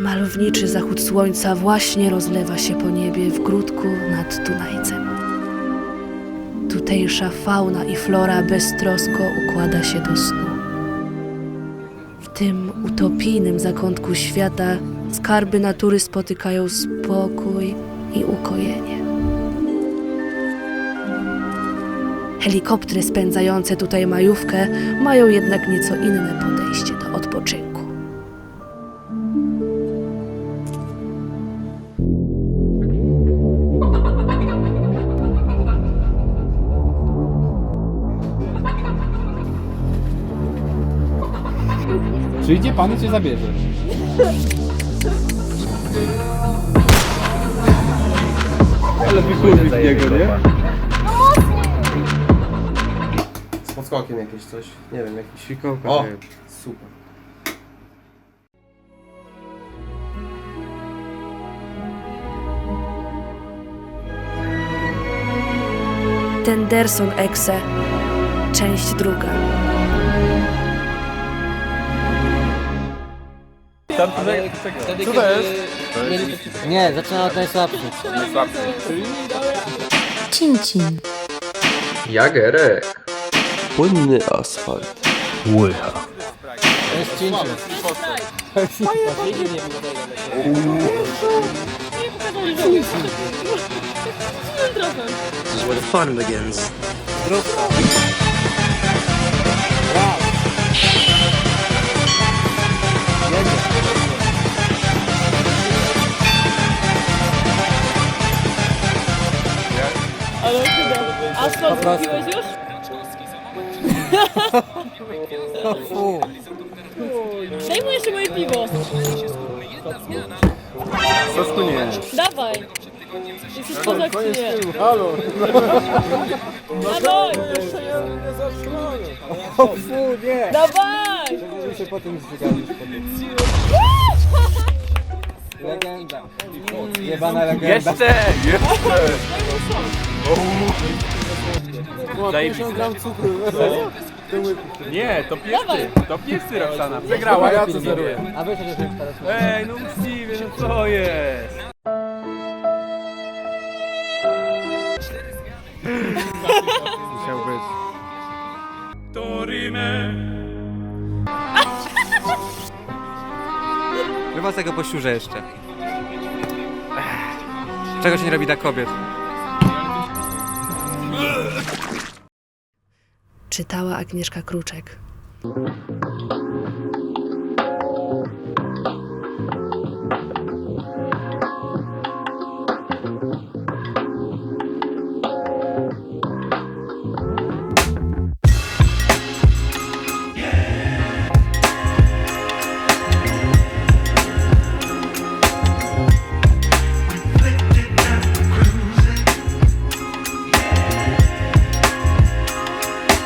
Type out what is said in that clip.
Malowniczy zachód słońca właśnie rozlewa się po niebie w grudku nad Dunajcem. Tutejsza fauna i flora beztrosko układa się do snu. W tym utopijnym zakątku świata skarby natury spotykają spokój i ukojenie. Helikoptery spędzające tutaj majówkę mają jednak nieco inne podejście do odpoczynku. Przyjdzie pan i cię zabierze. Ale wykurwić niego, nie? Podskokiem jakieś coś, nie wiem, jakiś... Fikołka. O! nie. Super. Tenderson Exe, część druga. Co to jest? Nie, zaczyna od najsłabszych. Cincin. Jagerek. Płynny asfalt. Łycha. To jest cincin. This is where the fun begins. Asfalt zrobiłeś już? Fu. Daj mu jeszcze moje piwo. Sosku nie. Dawaj. Jesteś czy nie? Halo. Dawaj. O fu, nie! Dawaj. My się potem zżygaliśmy. Legenda. Jebana legenda. Jeszcze! Jeszcze! Zajebiście. gram cukru. Nie, to pierwszy. To pierwszy Roxana. Przegrała, ja co zeruję. A chociaż teraz. Ej, no uczciwie, no co jest? Musiał być. Chyba tego posiurzę jeszcze. Czego się nie robi dla kobiet? Czytała Agnieszka Kruczek.